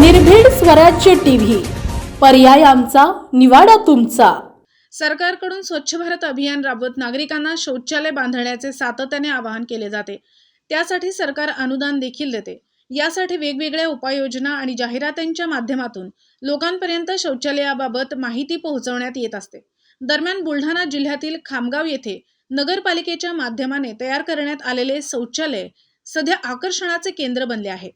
निर्भीड स्वराज्य टीव्ही. पर्याय आमचा निवाडा तुमचा. सरकारकडून स्वच्छ भारत अभियान राबवत नागरिकांना शौचालय बांधण्याचे सातत्याने आवाहन केले जाते. त्यासाठी सरकार अनुदान देखील देते. यासाठी वेगवेगळ्या उपाययोजना आणि जाहिरातींच्या माध्यमातून लोकांपर्यंत शौचालयाबाबत माहिती पोहोचवण्यात येत असते. दरम्यान बुलढाणा जिल्ह्यातील खामगाव येथे नगरपालिकेच्या माध्यमाने तयार करण्यात आलेले शौचालय सध्या आकर्षणाचे केंद्र बनले आहे.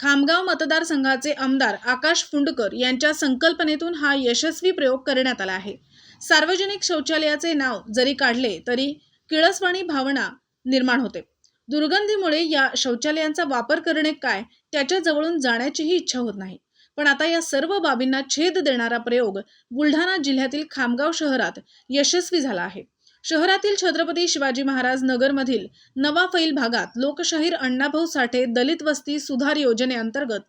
खामगाव मतदारसंघाचे आमदार आकाश फुंडकर यांच्या संकल्पनेतून हा यशस्वी प्रयोग करण्यात आला आहे. सार्वजनिक शौचालयाचे नाव जरी काढले तरी किळसवाणी भावना निर्माण होते. दुर्गंधीमुळे या शौचालयांचा वापर करणे काय त्याच्या जवळून जाण्याचीही इच्छा होत नाही. पण आता या सर्व बाबींना छेद देणारा प्रयोग बुलढाणा जिल्ह्यातील खामगाव शहरात यशस्वी झाला आहे. शहरातील छत्रपती शिवाजी महाराज नगरमधील नवा फैल भागात लोकशाहीर अण्णाभाऊ साठे दलित वस्ती सुधार योजनेअंतर्गत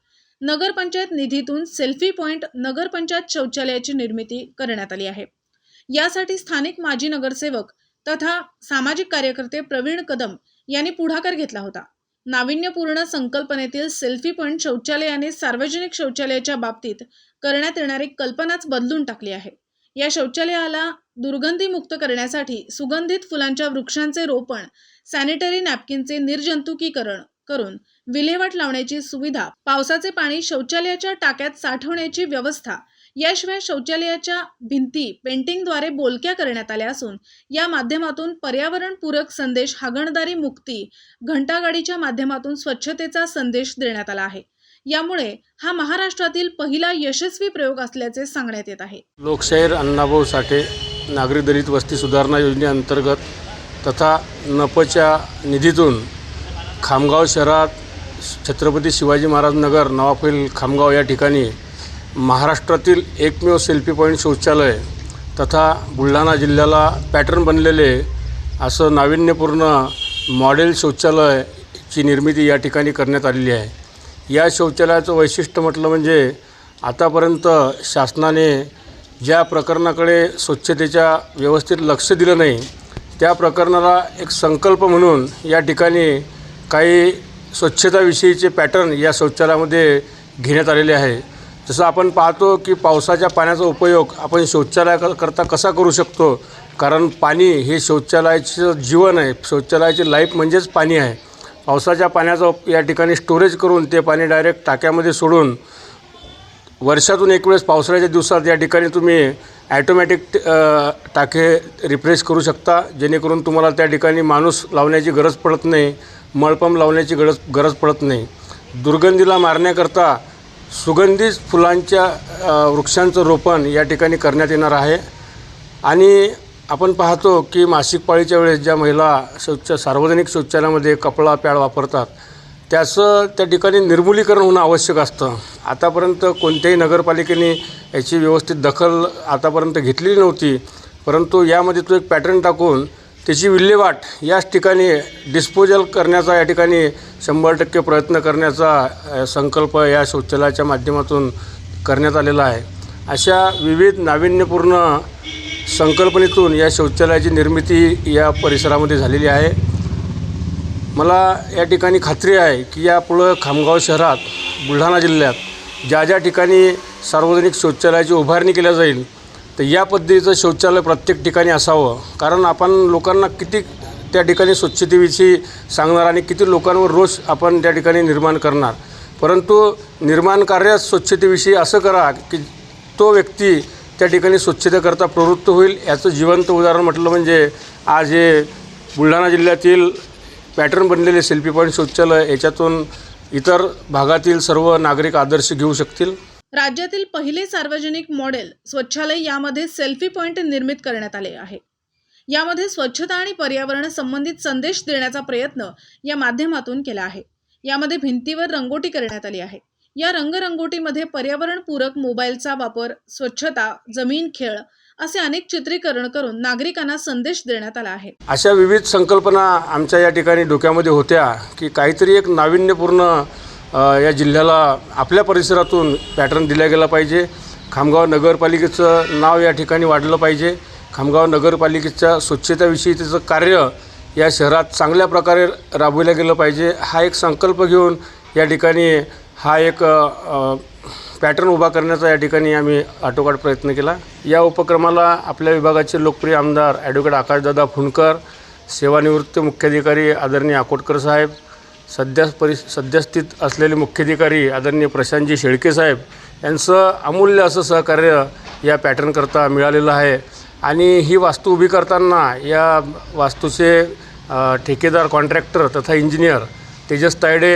नगरपंचायत निधीतून सेल्फी पॉइंट नगरपंचायत शौचालयाची निर्मिती करण्यात आली आहे. यासाठी स्थानिक माजी नगरसेवक तथा सामाजिक कार्यकर्ते प्रवीण कदम यांनी पुढाकार घेतला होता. नाविन्यपूर्ण संकल्पनेतील सेल्फी पॉइंट शौचालयाने सार्वजनिक शौचालयाच्या बाबतीत करण्यात येणारी कल्पनाच बदलून टाकली आहे. या शौचालयाला दुर्गंधीमुक्त करण्यासाठी सुगंधित फुलांच्या वृक्षांचे रोपण सॅनिटरी नॅपकिनचे निर्जंतुकीकरण करून विल्हेवाट लावण्याची सुविधा पावसाचे पाणी शौचालयाच्या टाक्यात साठवण्याची व्यवस्था याशिवाय शौचालयाच्या भिंती पेंटिंगद्वारे बोलक्या करण्यात आल्या असून या माध्यमातून पर्यावरणपूरक संदेश हागणदारी मुक्ती घंटागाडीच्या माध्यमातून स्वच्छतेचा संदेश देण्यात आला आहे. यामुळे हा महाराष्ट्रातील पहिला यशस्वी प्रयोग असल्याचे सांगण्यात येत आहे. लोकशाहीर अण्णाभाऊ साठे नागरी दलित वस्ती सुधारणा योजनेअंतर्गत तथा नपच्या निधीतून खामगाव शहरात छत्रपती शिवाजी महाराज नगर नवाफैल खामगाव या ठिकाणी महाराष्ट्रातील एकमेव सेल्फी पॉईंट शौचालय तथा बुलढाणा जिल्ह्याला पॅटर्न बनलेले असं नाविन्यपूर्ण मॉडेल शौचालयाची निर्मिती या ठिकाणी करण्यात आलेली आहे. या शौचालयाचं वैशिष्ट्य म्हटलं म्हणजे आतापर्यंत शासनाने ज्या प्रकरणाकडे स्वच्छतेच्या व्यवस्थित लक्ष दिलं नाही त्या प्रकरणाला एक संकल्प म्हणून या ठिकाणी काही स्वच्छताविषयीचे पॅटर्न या शौचालयामध्ये घेण्यात आलेले आहे. जसं आपण पाहतो की पावसाच्या पाण्याचा उपयोग आपण शौचालयाकरता कसा करू शकतो कारण पाणी हे शौचालयाचं जीवन आहे. शौचालयाची लाईफ म्हणजेच पाणी आहे. पावसाच्या पाण्याचा या ठिकाणी स्टोरेज करून ते पाणी डायरेक्ट टाक्यामध्ये सोडून वर्षातून एक वेळेस पावसाळ्याच्या दिवसात या ठिकाणी तुम्ही ॲटोमॅटिक टाके रिप्लेस करू शकता. जेणेकरून तुम्हाला त्या ठिकाणी माणूस लावण्याची गरज पडत नाही मळपंप लावण्याची गरज गरज पडत नाही. दुर्गंधीला मारण्याकरता सुगंधित फुलांच्या वृक्षांचं रोपण या ठिकाणी करण्यात येणार आहे. आणि आपण पाहतो की मासिक पाळीच्या वेळेस ज्या महिला शौच सार्वजनिक शौचालयामध्ये कपडा पॅड वापरतात त्याचं त्या ठिकाणी निर्मूलीकरण होणं आवश्यक असतं. आतापर्यंत कोणत्याही नगरपालिकेने याची व्यवस्थित दखल आतापर्यंत घेतलेली नव्हती परंतु यामध्ये तो एक पॅटर्न टाकून त्याची विल्हेवाट याच ठिकाणी डिस्पोजल करण्याचा या ठिकाणी शंभर टक्के प्रयत्न करण्याचा संकल्प या शौचालयाच्या माध्यमातून करण्यात आलेला आहे. अशा विविध नाविन्यपूर्ण संकल्पनेतून या शौचालयाची निर्मिती या परिसरामध्ये झालेली आहे. मला या ठिकाणी खात्री आहे की यापुढं खामगाव शहरात बुलढाणा जिल्ह्यात ज्या ज्या ठिकाणी सार्वजनिक शौचालयाची उभारणी केल्या जाईल तर या पद्धतीचं शौचालय प्रत्येक ठिकाणी असावं. कारण आपण लोकांना किती त्या ठिकाणी स्वच्छतेविषयी सांगणार आणि किती लोकांवर रोष आपण त्या ठिकाणी निर्माण करणार. परंतु निर्माण कार्यात स्वच्छतेविषयी असं करा की तो व्यक्ती त्या ठिकाणी स्वच्छतेकरता प्रवृत्त होईल याचं जिवंत उदाहरण म्हटलं म्हणजे आज हे बुलढाणा जिल्ह्यातील पॅटर्न बनलेले सेल्फी पॉईंट शौचालय याच्यातून इतर भागातील सर्व नागरिक आदर्श घेऊ शकतील. राज्यातील पहिले सार्वजनिक मॉडेल स्वच्छालय यामध्ये सेल्फी पॉईंट निर्मित करण्यात आले आहे. यामध्ये स्वच्छता आणि पर्यावरण संबंधित संदेश देण्याचा प्रयत्न या माध्यमातून केला आहे. यामध्ये भिंतीवर रंगोटी करण्यात आली आहे. या रंगरंगोटीमध्ये पर्यावरणपूरक मोबाईलचा वापर स्वच्छता जमीन खेळ असे अनेक चित्रीकरण करून नागरिकांना संदेश देण्यात आला आहे. अशा विविध संकल्पना आमच्या या ठिकाणी डोक्यामध्ये होत्या की काहीतरी एक नाविन्यपूर्ण या जिल्ह्याला आपल्या परिसरातून पॅटर्न दिला गेला पाहिजे. खामगाव नगरपालिकेचं नाव या ठिकाणी वाढलं पाहिजे. खामगाव नगरपालिकेच्या स्वच्छतेविषयी तिचं कार्य या शहरात चांगल्या प्रकारे राबविलं गेलं पाहिजे. हा एक संकल्प घेऊन या ठिकाणी हा एक पॅटर्न उभा करण्याचा या ठिकाणी आम्ही आटोकाट प्रयत्न केला. या उपक्रमाला आपल्या विभागाचे लोकप्रिय आमदार ॲडव्होकेट आकाशदादा फुंडकर सेवानिवृत्त मुख्याधिकारी आदरणीय आकोटकर साहेब सध्या परि सद्यस्थित असलेले मुख्याधिकारी आदरणीय प्रशांतजी शेळके साहेब यांचं अमूल्य असं सहकार्य या पॅटर्नकरता मिळालेलं आहे. आणि ही वास्तू उभी करताना या वास्तूचे ठेकेदार कॉन्ट्रॅक्टर तथा इंजिनियर तेजस तायडे